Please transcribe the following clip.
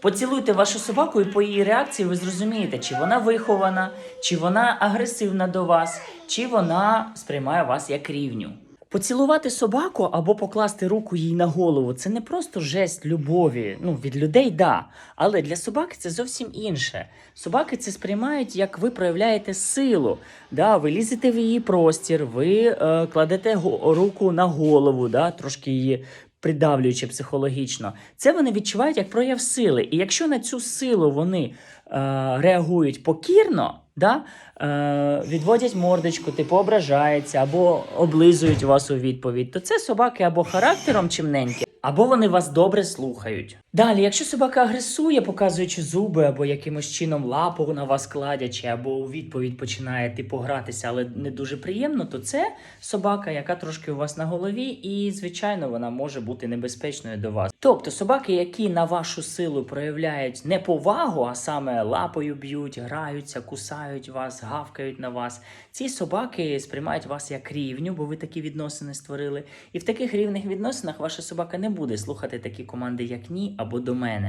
Поцілуйте вашу собаку, і по її реакції ви зрозумієте, чи вона вихована, чи вона агресивна до вас, чи вона сприймає вас як рівню. Поцілувати собаку або покласти руку їй на голову це не просто жест любові. Ну, від людей да. Але для собаки це зовсім інше. Собаки це сприймають, як ви проявляєте силу. Да, ви лізете в її простір, ви е, кладете руку на голову, да, трошки її придавлюючи психологічно. Це вони відчувають як прояв сили. І якщо на цю силу вони е, реагують покірно, да, е, відводять мордочку, типу ображається або облизують вас у відповідь, то це собаки або характером чимненькі, або вони вас добре слухають. Далі, якщо собака агресує, показуючи зуби або якимось чином лапу на вас кладячи, або у відповідь починає типу гратися, але не дуже приємно, то це собака, яка трошки у вас на голові, і звичайно вона може бути небезпечною до вас. Тобто собаки, які на вашу силу проявляють не повагу, а саме лапою б'ють, граються, кусають вас, гавкають на вас. Ці собаки сприймають вас як рівню, бо ви такі відносини створили. І в таких рівних відносинах ваша собака буде слухати такі команди, як ні або до мене.